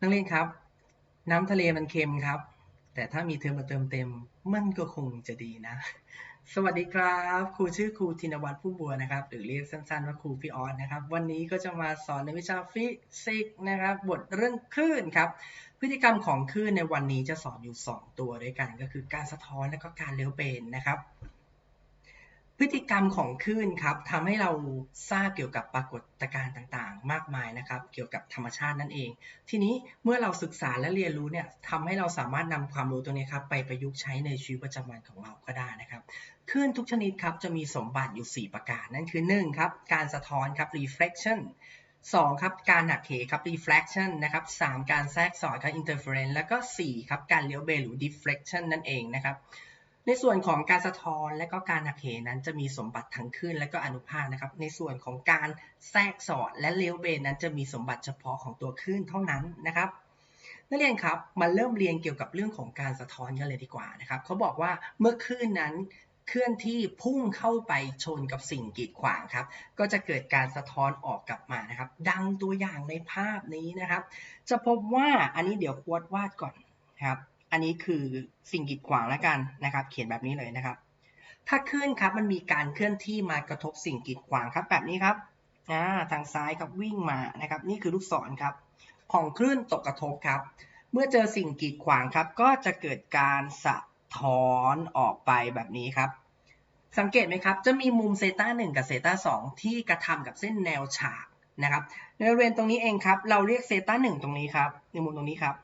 นักเรียนครับ น้ำทะเลมันเค็มครับ แต่ถ้ามีเธอมาเติมเต็ม มันก็คงจะดีนะ สวัสดีครับ ครูชื่อครูธินวัฒน์ผู้บัวนะครับ หรือเรียกสั้นๆว่าครูพี่ออสนะครับ วันนี้ก็จะมาสอนในวิชาฟิสิกส์นะครับ บทเรื่องคลื่นครับ พฤติกรรมของคลื่นในวันนี้จะสอนอยู่ 2 ตัวด้วยกัน ก็คือการสะท้อนและก็การเลี้ยวเบนนะครับ พฤติกรรมของคลื่นครับทำให้เราทราบเกี่ยวกับปรากฏการณ์ต่างๆ มากมายนะครับ เกี่ยวกับธรรมชาตินั่นเอง ทีนี้เมื่อเราศึกษาและเรียนรู้เนี่ยทำให้เราสามารถนำความรู้ตรงนี้ครับไปประยุกต์ใช้ในชีวิตประจำวันของเราก็ได้นะครับคลื่นทุกชนิดครับจะมีสมบัติอยู่ 4 ประการ นั่นคือ1ครับการสะท้อนครับ reflection 2ครับการหักเหครับ reflection นะครับ3การแทรกสอดครับ interference แล้วก็4ครับการเลี้ยวเบหรือ deflection นั่นเองนะครับ ในส่วนของการสะท้อนและก็การหักเหนั้นจะมีสมบัติทั้งคลื่นและก็อนุภาคนะครับ ในส่วนของการแทรกสอดและเลี้ยวเบนนั้นจะมีสมบัติเฉพาะของตัวคลื่นเท่านั้นนะครับนักเรียนครับมาเริ่มเรียนเกี่ยวกับเรื่องของการสะท้อนกันเลยดีกว่านะครับเขาบอกว่าเมื่อคลื่นนั้นเคลื่อนที่พุ่งเข้าไปชนกับสิ่งกีดขวางครับ ก็จะเกิดการสะท้อนออกกลับมานะครับ ดังตัวอย่างในภาพนี้นะครับ จะพบว่าอันนี้เดี๋ยวควดวาดก่อนครับ อันนี้คือสิ่งกีดขวางแล้วกันนะครับ เขียนแบบนี้เลยนะครับ ถ้าคลื่นครับมันมีการเคลื่อนที่มากระทบสิ่งกีดขวางครับ แบบนี้ครับอ่าทางซ้ายครับวิ่งมานะครับ นี่คือลูกศรครับ ของคลื่นตกกระทบครับ เมื่อเจอสิ่งกีดขวางครับ ก็จะเกิดการสะท้อนออกไปแบบนี้ครับ สังเกตไหมครับ จะมีมุมเซต้า1กับเซต้า2ที่กระทำกับเส้นแนวฉากนะครับในบริเวณตรงนี้เองครับ เราเรียกเซต้า1ตรงนี้ครับในมุมตรงนี้ครับ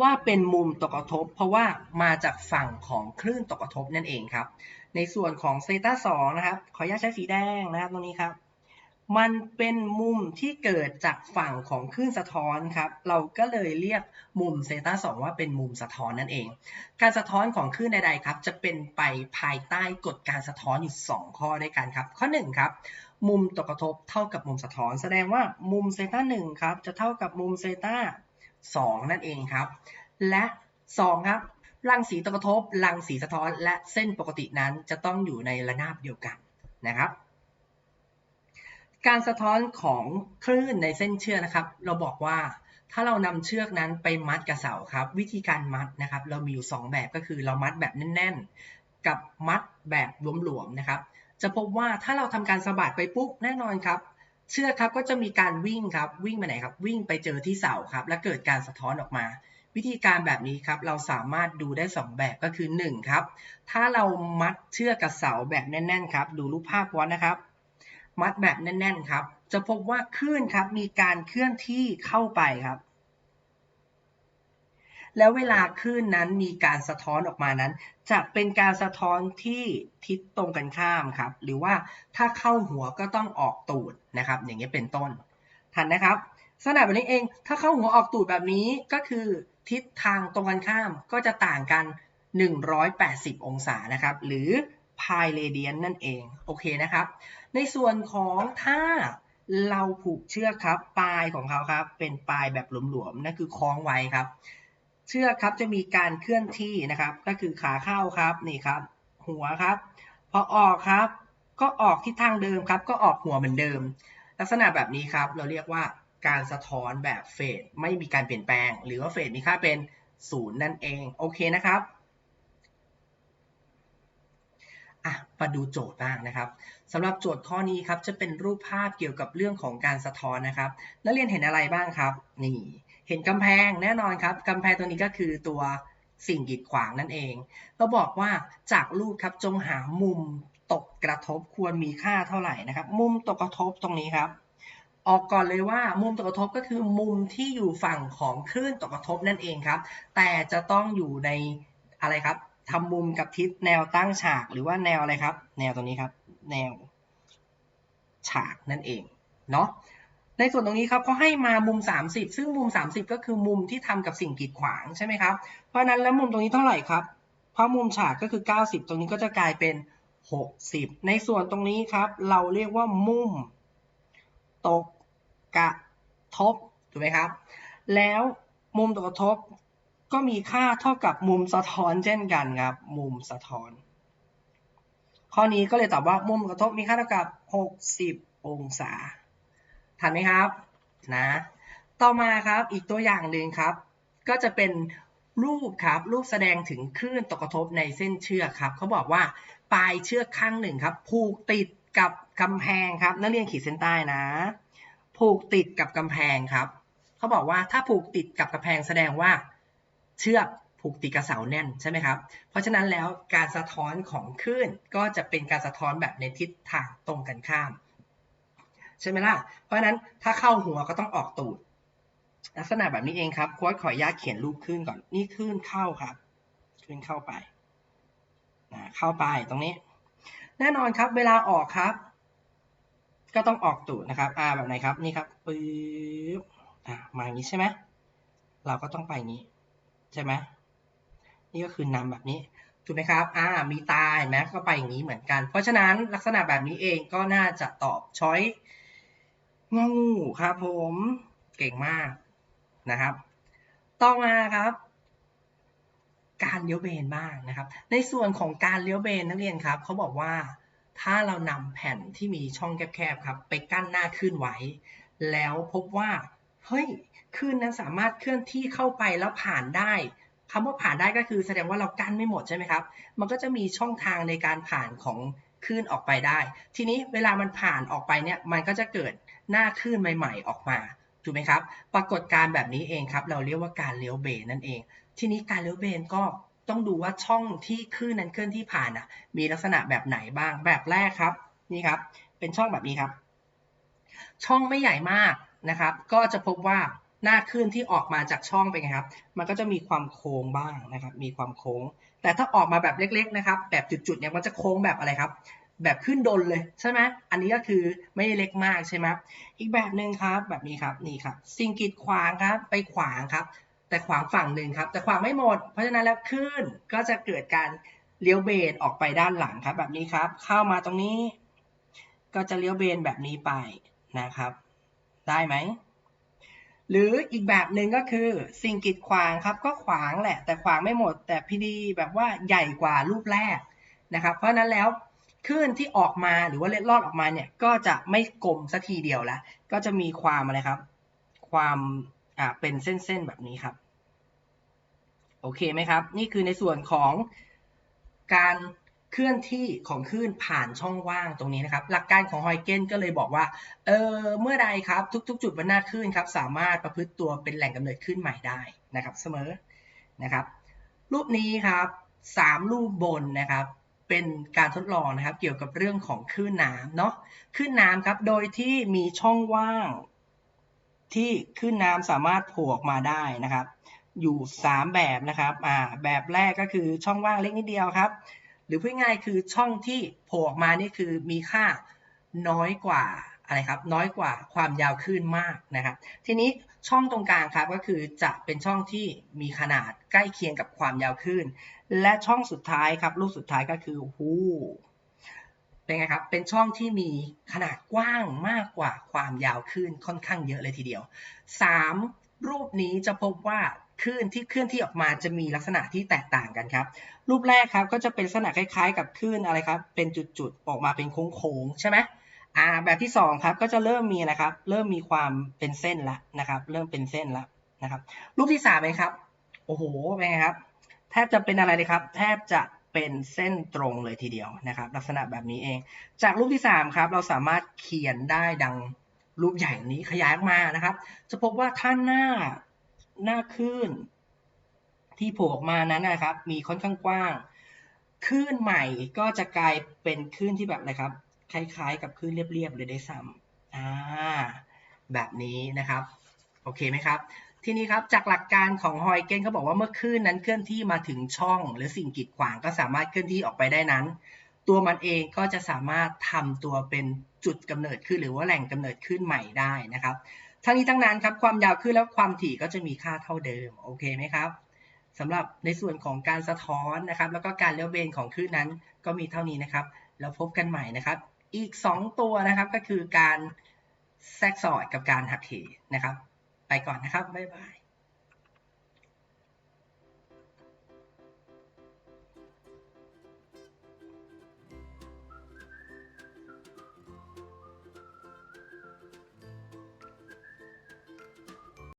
ว่าเป็นมุมตกกระทบ เพราะว่ามาจากฝั่งของคลื่นตกกระทบนั่นเองครับ ในส่วนของเซต้า2นะครับ ขออนุญาตใช้สีแดงนะครับตรงนี้ครับ มันเป็นมุมที่เกิดจากฝั่งของคลื่นสะท้อนครับ เราก็เลยเรียกมุมเซต้า2ว่าเป็นมุมสะท้อนนั่นเอง การสะท้อนของคลื่นใดๆครับ จะเป็นไปภายใต้กฎการสะท้อนอยู่ 2 ข้อด้วยกันครับ ข้อ1ครับมุมตกกระทบเท่ากับมุมสะท้อน แสดงว่ามุมเซต้า1ครับจะเท่ากับมุมเซต้า 2 นั่นเองครับ และ 2 ครับรังสีตกระทบรังสีสะท้อน และเส้นปกตินั้นจะต้องอยู่ในระนาบเดียวกันนะครับ การสะท้อนของคลื่นในเส้นเชือกนะครับ เราบอกว่าถ้าเรานำเชือกนั้นไปมัดกับเสาครับ วิธีการมัดนะครับ เรามีอยู่ 2 แบบก็คือเรามัดแบบแน่น ๆ กับมัดแบบหลวมๆนะครับ จะพบว่าถ้าเราทำการสะบัดไปปุ๊บแน่นอนครับ เชือกครับก็จะมีการวิ่งครับวิ่งไปไหนครับวิ่งไปเจอที่เสาครับ และเกิดการสะท้อนออกมา วิธีการแบบนี้ครับเราสามารถดูได้ 2 แบบก็คือ1ครับถ้าเรามัดเชือกกับเสาแบบแน่นๆครับดูรูปภาพวอนนะครับ มัดแบบแน่นๆครับจะพบว่าคลื่นครับมีการเคลื่อนที่เข้าไปครับ แล้วเวลาคลื่นนั้นมีการสะท้อนออกมานั้น จะเป็นการสะท้อนที่ทิศตรงกันข้ามครับ หรือว่าถ้าเข้าหัวก็ต้องออกตูดนะครับ อย่างนี้เป็นต้น ทันนะครับสนามแบบนี้เอง ถ้าเข้าหัวออกตูดแบบนี้ก็คือทิศทางตรงกันข้ามก็จะต่างกัน 180 องศานะครับ หรือพายเรเดียนนั่นเอง โอเคนะครับ ในส่วนของถ้าเราผูกเชือกครับ ปลายของเขาครับ เป็นปลายแบบหลวมๆ นั่นคือคล้องไว้ครับ เชือกครับจะมีการเคลื่อนที่นะครับ ก็คือขาเข้าครับนี่ครับ หัวครับ พอออกครับ ก็ออกทิศทางเดิมครับ ก็ออกหัวเหมือนเดิม ลักษณะแบบนี้ครับ เราเรียกว่าการสะท้อนแบบเฟสไม่มีการเปลี่ยนแปลง หรือว่าเฟสมีค่าเป็นศูนย์นั่นเองโอเคนะครับอะมาดูโจทย์บ้างนะครับสำหรับโจทย์ข้อนี้ครับจะเป็นรูปภาพเกี่ยวกับเรื่องของการสะท้อนนะครับ นักเรียนเห็นอะไรบ้างครับ นี่ เห็นกำแพงแน่นอนครับกำแพงตัวนี้ก็คือตัวสิ่งกีดขวางนั่นเองเราบอกว่าจากรูปครับจงหามุมตกกระทบควรมีค่าเท่าไหร่นะครับ มุมตกกระทบตรงนี้ครับ ออกก่อนเลยว่ามุมตกกระทบก็คือมุมที่อยู่ฝั่งของคลื่นตกกระทบนั่นเองครับ แต่จะต้องอยู่ในอะไรครับทำมุมกับทิศแนวตั้งฉากหรือว่าแนวอะไรครับ แนวตรงนี้ครับ แนวฉากนั่นเองเนาะ ในส่วนตรงนี้ครับเขาให้มามุม 30 ซึ่งมุม 30 ก็คือมุมที่ทำกับสิ่งกีดขวางใช่ไหมครับ เพราะนั้นแล้วมุมตรงนี้เท่าไหร่ครับ เพราะมุมฉากก็คือ 90 ตรงนี้ก็จะกลายเป็น 60 ในส่วนตรงนี้ครับ เราเรียกว่ามุมตกกระทบถูกไหมครับ แล้วมุมตกกระทบก็มีค่าเท่ากับมุมสะท้อนเช่นกันครับ มุมสะท้อน ข้อนี้ก็เลยตอบว่ามุมกระทบมีค่าเท่ากับ 60 องศา ทันไหมครับนะต่อมาครับอีกตัวอย่างหนึ่งครับ ก็จะเป็นรูปครับรูปแสดงถึงคลื่นตกกระทบในเส้นเชือกครับเขาบอกว่าปลายเชือกข้างหนึ่งครับ ผูกติดกับกำแพงครับ นักเรียนขีดเส้นใต้นะ ผูกติดกับกำแพงครับเขาบอกว่าถ้าผูกติดกับกำแพงแสดงว่า เชือกผูกติดกับเสาแน่นใช่ไหมครับ เพราะฉะนั้นแล้วการสะท้อนของคลื่นก็จะเป็นการสะท้อนแบบในทิศทางตรงกันข้าม ใช่ไหมล่ะ เพราะนั้นถ้าเข้าหัวก็ต้องออกตูด ลักษณะแบบนี้เองครับโค้ดขออนุญาตเขียนรูปขึ้นก่อน นี่ขึ้นเข้าครับ ขึ้นเข้าไปนะเข้าไปตรงนี้ แน่นอนครับ เวลาออกครับ ก็ต้องออกตูดนะครับอ่าแบบไหนครับ นี่ครับปึ๊บอ่ามาอย่างนี้ใช่ไหมเราก็ต้องไปอย่างนี้ใช่ไหมนี่ก็คือนำแบบนี้ถูกไหมครับ อ่า มีตาเห็นไหมก็ไปอย่างนี้เหมือนกัน เพราะฉะนั้นลักษณะแบบนี้เองก็น่าจะตอบช้อย งองูครับผมเก่งมากนะครับ ต่อมาครับ การเลี้ยวเบนบ้างนะครับ ในส่วนของการเลี้ยวเบนนักเรียนครับเขาบอกว่าถ้าเรานำแผ่นที่มีช่องแคบๆครับ ไปกั้นหน้าคลื่นไว้ แล้วพบว่าเฮ้ยคลื่นนั้นสามารถเคลื่อนที่เข้าไปแล้วผ่านได้คำว่าผ่านได้ก็คือแสดงว่าเรากั้นไม่หมดใช่ไหมครับ มันก็จะมีช่องทางในการผ่านของคลื่นออกไปได้ ทีนี้เวลามันผ่านออกไปเนี่ย มันก็จะเกิด หน้าคลื่นใหม่ ๆ ออกมาถูกไหมครับ ปรากฏการณ์แบบนี้เองครับ เราเรียกว่าการเลี้ยวเบนนั่นเอง ทีนี้การเลี้ยวเบนก็ต้องดูว่าช่องที่คลื่นนั้นเคลื่อนที่ผ่านอะ มีลักษณะแบบไหนบ้างแบบแรกครับ นี่ครับ เป็นช่องแบบนี้ครับ ช่องไม่ใหญ่มากนะครับ ก็จะพบว่าหน้าคลื่นที่ออกมาจากช่องเป็นไงครับ มันก็จะมีความโค้งบ้างนะครับ มีความโค้ง แต่ถ้าออกมาแบบเล็ก ๆ นะครับ แบบจุดๆเนี่ยมันจะโค้งแบบอะไรครับ แบบขึ้นดนเลยใช่ไหมอันนี้ก็คือไม่เล็กมากใช่ไหมอีกแบบหนึ่งครับแบบนี้ครับนี่ครับ สิ่งกีดขวางครับไปขวางครับ แต่ขวางฝั่งหนึ่งครับ แต่ขวางไม่หมด เพราะฉะนั้นแล้วคลื่นก็จะเกิดการเลี้ยวเบนออกไปด้านหลังครับ แบบนี้ครับ เข้ามาตรงนี้ ก็จะเลี้ยวเบนแบบนี้ไปนะครับ ได้ไหมหรืออีกแบบหนึ่งก็คือสิ่งกีดขวางครับ ก็ขวางแหละ แต่ขวางไม่หมด แต่พีดีแบบว่าใหญ่กว่ารูปแรกนะครับ เพราะฉะนั้นแล้ว คลื่นที่ออกมาหรือว่าเล็ดลอดออกมาเนี่ยก็จะไม่กลมสักทีเดียวละก็จะมีความอะไรครับ ความอ่าเป็นเส้นๆแบบนี้ครับ โอเคไหมครับ นี่คือในส่วนของการเคลื่อนที่ของคลื่นผ่านช่องว่างตรงนี้นะครับ หลักการของฮอยเกนก็เลยบอกว่า เออเมื่อใดครับทุก ๆ จุดบนหน้าคลื่นครับ สามารถประพฤติตัวเป็นแหล่งกำเนิดคลื่นใหม่ได้นะครับ เสมอนะครับ รูปนี้ครับสามรูปบนนะครับ เป็นการทดลองนะครับ เกี่ยวกับเรื่องของคลื่นน้ำเนาะคลื่นน้ำครับโดยที่มีช่องว่าง ที่คลื่นน้ำสามารถโผล่ออกมาได้นะครับ อยู่ 3 แบบนะครับอ่าแบบแรกก็คือช่องว่างเล็กนิดเดียวครับ หรือพูดง่ายคือช่องที่โผล่ออกมานี่คือมีค่าน้อยกว่า อะไรครับน้อยกว่าความยาวคลื่นมากนะครับ ทีนี้ช่องตรงกลางครับก็คือจะเป็นช่องที่มีขนาดใกล้เคียงกับความยาวคลื่น และช่องสุดท้ายครับรูปสุดท้ายก็คือหูเป็นไงครับ เป็นช่องที่มีขนาดกว้างมากกว่าความยาวคลื่นค่อนข้างเยอะเลยทีเดียว 3 รูปนี้จะพบว่าคลื่นที่เคลื่อนที่ออกมาจะมีลักษณะที่แตกต่างกันครับ รูปแรกครับก็จะเป็นลักษณะคล้ายๆ กับคลื่นอะไรครับ เป็นจุดๆออกมาเป็นโค้งๆใช่ไหม อ่าแบบที่2ครับก็จะเริ่มมีนะครับ เริ่มมีความเป็นเส้นละนะครับ เริ่มเป็นเส้นละนะครับ รูปที่3เป็นครับโอ้โหเป็นไงครับ แทบจะเป็นอะไรเลยครับ แทบจะเป็นเส้นตรงเลยทีเดียวนะครับ ลักษณะแบบนี้เอง จากรูปที่ 3 ครับ เราสามารถเขียนได้ดังรูปใหญ่นี้ขยายออกมานะครับ จะพบว่าถ้าหน้าหน้าคลื่น ที่โผล่ออกมานั้นนะครับ มีค่อนข้างกว้างคลื่นใหม่ก็จะกลายเป็นคลื่นที่แบบอะไรครับ คล้ายๆ กับคลื่นเรียบๆเลยได้ซ้ำอ่าแบบนี้นะครับ โอเคไหมครับ ทีนี้ครับจากหลักการของฮอยเกนเขาบอกว่าเมื่อคลื่นนั้นเคลื่อนที่มาถึงช่อง หรือสิ่งกีดขวางก็สามารถเคลื่อนที่ออกไปได้นั้น ตัวมันเองก็จะสามารถทำตัวเป็นจุดกำเนิดขึ้นหรือว่าแหล่งกำเนิดขึ้นใหม่ได้นะครับ ทั้งนี้ทั้งนั้นครับความยาวคลื่นและความถี่ก็จะมีค่าเท่าเดิมโอเคไหมครับสำหรับในส่วนของการสะท้อนนะครับ แล้วก็การเลี้ยวเบนของคลื่นนั้นก็มีเท่านี้นะครับ แล้วพบกันใหม่นะครับ อีก 2 ตัวนะครับก็คือการแทรกซอดกับการหักเหนะครับ ไปก่อนนะครับ บ๊ายบาย